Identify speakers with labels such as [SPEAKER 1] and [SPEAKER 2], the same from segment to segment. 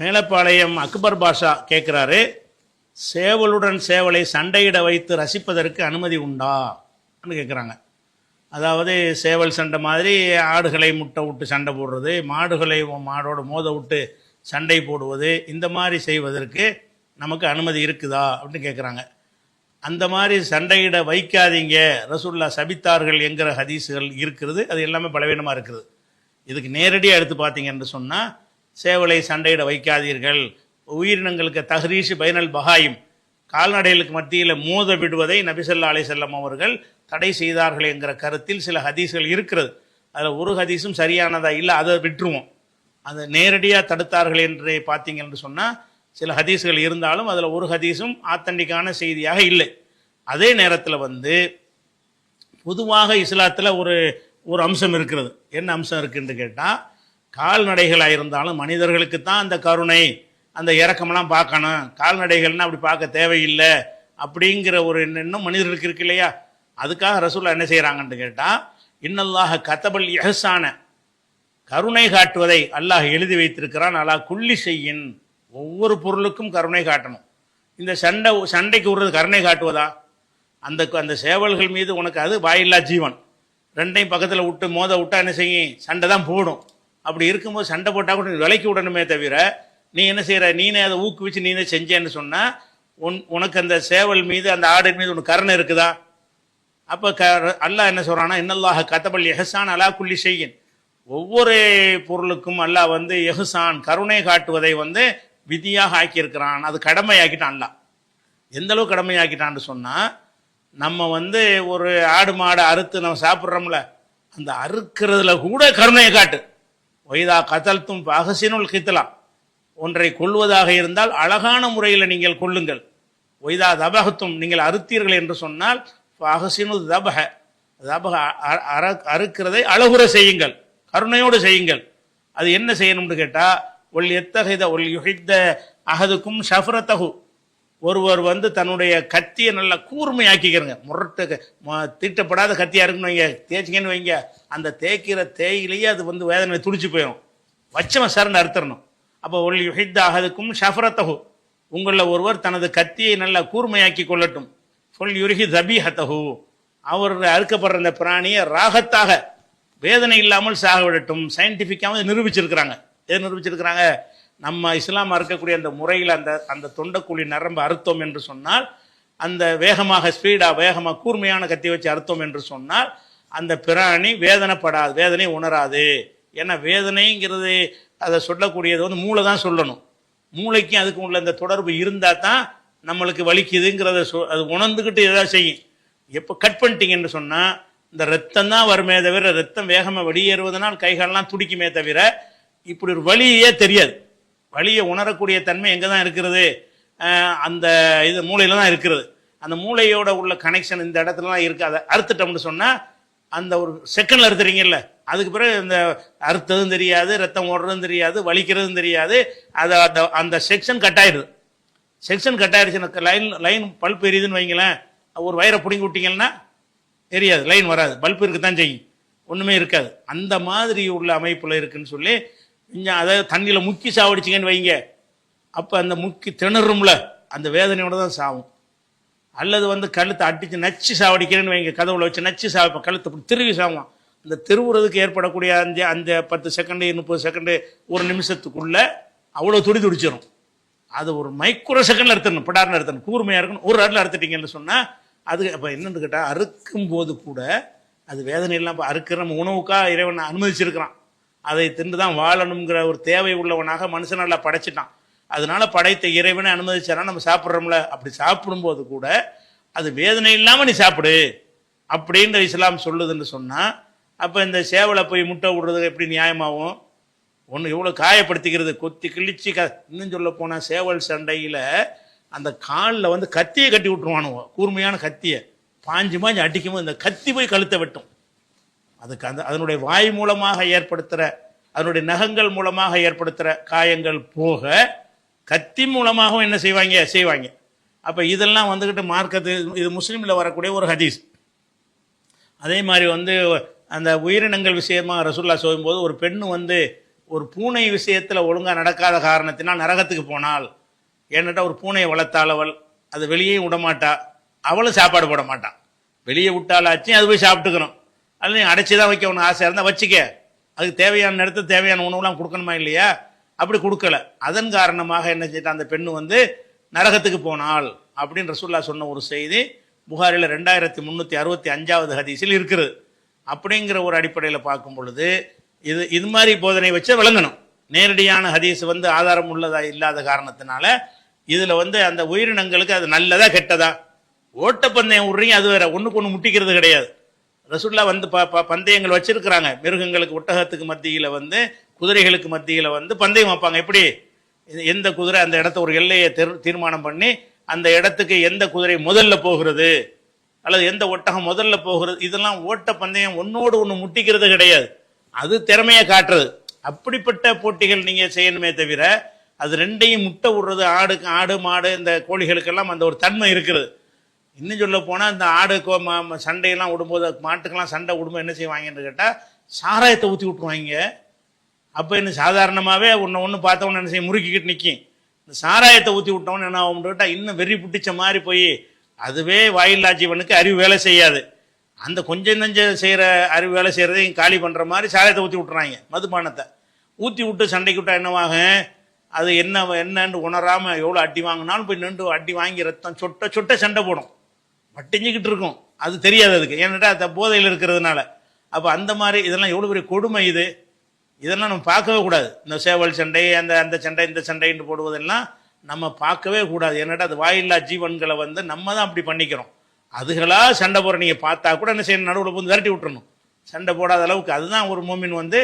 [SPEAKER 1] மேலப்பாளையம் அக்பர் பாஷா கேட்குறாரு சேவலுடன் சேவலை சண்டையிட வைத்து ரசிப்பதற்கு அனுமதி உண்டான்னு கேட்குறாங்க அதாவது சேவல் சண்டை மாதிரி ஆடுகளை முட்டை விட்டு சண்டை போடுறது மாடுகளை மாடோட மோத விட்டு சண்டை போடுவது இந்த மாதிரி செய்வதற்கு நமக்கு அனுமதி இருக்குதா? அப்படின்னு கேட்குறாங்க அந்த மாதிரி சண்டையிட வைக்காதீங்க. ரசூல்லா சபித்தார்கள் என்கிற ஹதீஸுகள் இருக்கிறது. அது எல்லாமே பலவீனமாக இருக்குது. இதுக்கு நேரடியாக எடுத்து பார்த்தீங்கன்னு சொன்னால் சேவலை சண்டையிட வைக்காதீர்கள். உயிரினங்களுக்கு தஹ்ரீஷ் பைனல் பஹாயும். கால்நடைகளுக்கு மத்தியில் மோத விடுவதை நபிசல்லா அலை செல்லம் அவர்கள் தடை செய்தார்கள் என்கிற கருத்தில் சில ஹதீஸ்கள் இருக்கிறது. அதில் ஒரு ஹதீஸும் சரியானதா இல்லை அதை விட்டுருவோம். அதை நேரடியாக தடுத்தார்கள் என்று பார்த்தீங்கன்னு சொன்னால் சில ஹதீஸ்கள் இருந்தாலும் அதில் ஒரு ஹதீஸும் ஆத்தண்டிக்கான செய்தியாக இல்லை. அதே நேரத்தில் வந்து பொதுவாக இஸ்லாத்தில் ஒரு ஒரு அம்சம் இருக்கிறது. என்ன அம்சம் இருக்குன்னு கேட்டால் கால்நடைகளாக இருந்தாலும் மனிதர்களுக்கு தான் அந்த கருணை அந்த இறக்கமெல்லாம் பார்க்கணும். கால்நடைகள்னால் அப்படி பார்க்க தேவையில்லை அப்படிங்கிற ஒரு எண்ணம் மனிதர்களுக்கு இருக்கு இல்லையா? அதுக்காக ரசூல்லா என்ன செய்கிறாங்கன்னு கேட்டால் இன்னல்லாக கத்தபல் எஹசான கருணை காட்டுவதை அல்லாஹ் எழுதி வைத்திருக்கிறான். அல்லாஹ் குள்ளி செய்யின் ஒவ்வொரு பொருளுக்கும் கருணை காட்டணும். இந்த சண்டை சண்டைக்கு விடுறது கருணை காட்டுவதா? அந்த அந்த சேவல்கள் மீது உனக்கு அது வாயில்லா ஜீவன். ரெண்டையும் பக்கத்தில் விட்டு மோத விட்டா என்ன செய்யும்? சண்டை தான் போடும். அப்படி இருக்கும்போது சண்டை போட்டால் கூட நீ விலைக்கு விடணுமே தவிர நீ என்ன செய்கிற நீனே அதை ஊக்குவிச்சு நீனே செஞ்சேன்னு சொன்னால் உன் உனக்கு அந்த சேவல் மீது அந்த ஆடு மீது உனக்கு கருணை இருக்குதா? அப்போ க அல்லாஹ் என்ன சொல்கிறான்னா இன்னல்லாக கத்தபல் எஹசான் அலா குள்ளி செய்யின் ஒவ்வொரு பொருளுக்கும் அல்லாஹ் வந்து எஹசான் கருணை காட்டுவதை வந்து விதியாக ஆக்கியிருக்கிறான். அது கடமையாக்கிட்டான் அல்லாஹ். எந்த அளவு கடமையாக்கிட்டான்னு சொன்னால் நம்ம வந்து ஒரு ஆடு மாடை அறுத்து நம்ம சாப்பிட்றோம்ல அந்த அறுக்கிறதுல கூட கருணையை காட்டு. ஒய்தா கதல்த்தும் அகசினுல் கித்தலாம் ஒன்றை கொள்வதாக இருந்தால் அழகான முறையில் நீங்கள் கொள்ளுங்கள் ஒய்தா தபகத்தும் நீங்கள் அறுத்தீர்கள் என்று சொன்னால் அகசினு தபக தபக அ- அற- அறுக்கிறதை அழகுற செய்யுங்கள். கருணையோடு செய்யுங்கள். அது என்ன செய்யணும்னு கேட்டால் ஒல் எத்தகைத ஒல் யுகித்த அகதுக்கும் ஷஃப்ரத்தகு ஒருவர் வந்து தன்னுடைய கத்தியை நல்லா கூர்மையாக்கிக்கிறங்க. முரட்டு ம- தீட்டப்படாத கத்தியாக இருக்குன்னு வைங்க. தேய்ச்சிங்கன்னு வைங்க. அந்த தேய்க்கிற தேயிலேயே அது வந்து வேதனை துடிச்சு போயிடும் வச்சவன் சரண் அறுத்தரணும் அப்போ ஒல் யுஹித்த அகதுக்கும் ஷஃப்ரத்தகு உங்களில் ஒருவர் தனது கத்தியை நல்லா கூர்மையாக்கி கொள்ளட்டும். சொல் யுருகி தபீஹத்தஹு. அவர் அறுக்கப்படுற அந்த பிராணியை ராகத்தாக வேதனை இல்லாமல் சாக விடட்டும் சயின்டிஃபிக்காக நிரூபிச்சிருக்கிறாங்க. எது நிரூபிச்சிருக்கிறாங்க? நம்ம இஸ்லாம் அறுக்கக்கூடிய அந்த முறையில் அந்த அந்த தொண்டக்குழி நரம்பு அறுத்தோம் என்று சொன்னால் அந்த வேகமாக ஸ்பீடாக வேகமாக கூர்மையான கத்தி வச்சு அறுத்தோம் என்று சொன்னால் அந்த பிராணி வேதனைப்படாது வேதனை உணராது. ஏன்னா வேதனைங்கிறது அதை சொல்லக்கூடியது வந்து மூளை தான் சொல்லணும். மூளைக்கும் அதுக்கு உள்ள இந்த தொடர்பு இருந்தால் தான் நம்மளுக்கு வலிக்குதுங்கிறத சொ அது உணர்ந்துக்கிட்டு எதாவது செய்யும். எப்போ கட் பண்ணிட்டீங்கன்னு சொன்னால் இந்த ரத்தம் தான் வருமே தவிர ரத்தம் வேகமாக வெளியேறுவதனால் கைகாலெலாம் துடிக்குமே தவிர இப்படி ஒரு வலியே தெரியாது. வழியை உணரக்கூடிய தன்மை எங்கே தான் இருக்கிறது அந்த இது மூளையில் தான் இருக்கிறது. அந்த மூளையோட உள்ள கனெக்ஷன் இந்த இடத்துலலாம் இருக்குது. அதை அறுத்துட்டோம்னு சொன்னால் அந்த ஒரு செகண்டில் அறுத்துறீங்கல்ல அதுக்கு பிறகு இந்த அறுத்ததும் தெரியாது ரத்தம் ஓடுறதும் தெரியாது வலிக்கிறதும் தெரியாது. அதை அந்த அந்த செக்ஷன் கட் ஆயிடுது. செக்ஷன் கட் ஆயிடுச்சு லைன் லைன் பல்ப் எரியுதுன்னு வைங்களேன் ஒரு வயரை பிடிங்கி விட்டீங்கன்னா எரியாது லைன் வராது. பல்ப் இருக்கு தான் செய்யும். ஒன்றுமே இருக்காது. அந்த மாதிரி உள்ள அமைப்பில் இருக்குன்னு சொல்லி அதாவது தண்ணியில் முக்கி சாவடிச்சிங்கன்னு வைங்க. அப்போ அந்த முக்கி திணறும்ல அந்த வேதனையோட தான் சாவும். அல்லது வந்து கழுத்தை அடித்து நச்சு சாவடிக்கிறேன்னு வைங்க. கதவுல வச்சு நச்சு சாவிப்போம் கழுத்தை இப்படி திருவி சாவான் அந்த திருவுறதுக்கு ஏற்படக்கூடிய அந்த அந்த பத்து செகண்டு முப்பது செகண்டு ஒரு நிமிஷத்துக்குள்ளே அவ்வளோ துடி துடிச்சிடும் அது ஒரு மைக்ரோ செகண்டில் எடுத்துடணும் படார்னு அறுத்தணும் கூர்மையாக இருக்கணும். ஒரு இடத்துல அறுத்துட்டீங்கன்னு சொன்னால் அது இப்போ என்னென்னு கேட்டால் அறுக்கும் போது கூட அது வேதனை இல்லாம அறுக்கிற நம்ம உணவுக்காக இறைவன் அனுமதிச்சிருக்கிறான். அதை தின்று தான் வாழணுங்கிற ஒரு தேவை உள்ளவனாக மனுஷன் நல்லா படைச்சிட்டான். அதனால படைத்த இறைவனை அனுமதிச்சானா நம்ம சாப்பிட்றோம்ல. அப்படி சாப்பிடும்போது கூட அது வேதனை இல்லாமல் நீ சாப்பிடு அப்படின்ற இஸ்லாம் சொல்லுதுன்னு சொன்னால் அப்போ இந்த சேவலை போய் முட்டை விடுறது எப்படி நியாயமாகும்? ஒன்று இவ்வளோ காயப்படுத்திக்கிறது? கொத்தி கிழிச்சு க இன்னும் சொல்ல போனால் சேவல் சண்டையில் அந்த காலில் வந்து கத்தியை கட்டி விட்டுருவானுவோ. கூர்மையான கத்தியை. பாஞ்சு பாஞ்சு அடிக்கும்போது இந்த கத்தி போய் கழுத்தை வெட்டும். அதுக்கு அந்த அதனுடைய வாய் மூலமாக ஏற்படுத்துகிற அதனுடைய நகங்கள் மூலமாக ஏற்படுத்துகிற காயங்கள் போக கத்தி மூலமாகவும் என்ன செய்வாங்க? செய்வாங்க. அப்போ இதெல்லாம் வந்துக்கிட்டு மார்க்கத்து இது முஸ்லீமில் வரக்கூடிய ஒரு ஹதீஸ். அதே மாதிரி வந்து அந்த உயிரினங்கள் விஷயமாக ரசூல்லா சொல்லும்போது ஒரு பெண்ணு வந்து ஒரு பூனை விஷயத்தில் ஒழுங்காக நடக்காத காரணத்தினால் நரகத்துக்கு போனால் ஏன்னுட்டா ஒரு பூனையை வளர்த்தாள் அவள் அது வெளியே விடமாட்டா அவளும் சாப்பாடு போட மாட்டான் வெளியே விட்டாலாச்சும் அது போய் சாப்பிட்டுக்கணும். அதில் நீ அடைச்சி தான் வைக்க ஒன்று ஆசையாக இருந்தால் வச்சுக்க. அதுக்கு தேவையான நேரத்துக்கு தேவையான உணவுலாம் கொடுக்கணுமா இல்லையா? அப்படி கொடுக்கல. அதன் காரணமாக என்ன செய்யிட்டா அந்த பெண்ணு வந்து நரகத்துக்கு போனாள் அப்படின்னு ரசூல்லா சொன்ன ஒரு செய்தி புகாரில் ரெண்டாயிரத்தி முந்நூற்றி அறுபத்தி அஞ்சாவது ஹதீஸில் இருக்கிறது அப்படிங்கிற ஒரு அடிப்படையில் பார்க்கும் பொழுது இது இது மாதிரி போதனை வச்சு விளங்கணும். நேரடியான ஹதீஸ் வந்து ஆதாரம் உள்ளதா இல்லாத காரணத்தினால இதில் வந்து அந்த உயிரினங்களுக்கு அது நல்லதா கெட்டதா? ஓட்டப்பந்தயம் விட்றீங்க அது வேற ஒன்றுக்கு ஒன்று முட்டிக்கிறது கிடையாது. ரசுல்லா வந்து ப ப- பந்தயங்கள் வச்சிருக்கிறாங்க. மிருகங்களுக்கு ஒட்டகத்துக்கு மத்தியில் வந்து குதிரைகளுக்கு மத்தியில் வந்து பந்தயம் வைப்பாங்க. எப்படி? எந்த குதிரை அந்த இடத்த ஒரு எல்லையை தீர்மானம் பண்ணி அந்த இடத்துக்கு எந்த குதிரை முதல்ல போகிறது? அல்லது எந்த ஒட்டகம் முதல்ல போகிறது? இதெல்லாம் ஓட்ட பந்தயம் ஒன்னோடு ஒன்று முட்டிக்கிறது கிடையாது. அது திறமையை காட்டுறது. அப்படிப்பட்ட போட்டிகள் நீங்கள் செய்யணுமே தவிர அது ரெண்டையும் முட்டை விடுறது ஆடுக்கு ஆடு மாடு இந்த கோழிகளுக்கெல்லாம் அந்த ஒரு தன்மை இருக்கிறது. இன்னும் சொல்ல போனால் இந்த ஆடு கோ- சண்டையெல்லாம் விடும்போது மாட்டுக்கெல்லாம் சண்டை விடும்போது என்ன செய்வாங்கன்னு கேட்டால் சாராயத்தை ஊற்றி விட்ருவாங்க அப்போ என்ன சாதாரணமாகவே ஒன்று ஒன்று பார்த்தவொன்னு என்ன செய்ய முறுக்கிக்கிட்டு நிற்கும் இந்த சாராயத்தை ஊற்றி விட்டவொன்னு என்ன ஆகும் கேட்டால் இன்னும் வெறி புட்டிச்ச மாதிரி போய் அதுவே வாயில்லா ஜீவனுக்கு அறிவு வேலை செய்யாது. அந்த கொஞ்சம் நஞ்சம் செய்கிற அறிவு வேலை செய்கிறதையும் காலி பண்ணுற மாதிரி சாராயத்தை ஊற்றி விட்றாங்க மதுபானத்தை. ஊற்றி விட்டு சண்டைக்கு விட்டால் என்னவாகும் அது என்ன என்னன்னு உணராமல் எவ்வளோ அடி வாங்கினாலும் போய் நின்று அடி வாங்கி ரத்தம் சொட்ட சொட்ட சண்டை போடும். பட்டிஞ்சிக்கிட்டு இருக்கும் அது தெரியாது அதுக்கு. ஏன்னாட்டா அந்த போதையில் இருக்கிறதுனால. அப்போ அந்த மாதிரி இதெல்லாம் எவ்வளோ பெரிய கொடுமை இது? இதெல்லாம் நம்ம பார்க்கவே கூடாது. இந்த சேவல் சண்டை அந்த அந்த சண்டை இந்த சண்டைன்னு போடுவதெல்லாம் நம்ம பார்க்கவே கூடாது. ஏன்னாட்டா அது வாயில்லா ஜீவன்களை வந்து நம்ம தான் அப்படி பண்ணிக்கிறோம். அதுகளாக சண்டை போகிற நீங்கள் பார்த்தா கூட என்ன செய்யணும்? நடுவில் வந்து விரட்டி விட்டுறணும். சண்டை போடாத அளவுக்கு அதுதான் ஒரு மூமின் வந்து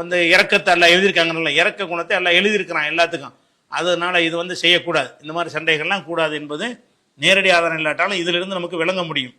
[SPEAKER 1] வந்து இறக்கத்தை எல்லாம் எழுதியிருக்காங்கல்ல இறக்க குணத்தை எல்லாம் எழுதியிருக்கிறான் எல்லாத்துக்கும். அதனால் இது வந்து செய்யக்கூடாது. இந்த மாதிரி சண்டைகள்லாம் கூடாது என்பது நேரடி ஆதாரம் இல்லாட்டாலும் இதிலிருந்து நமக்கு விளங்க முடியும்.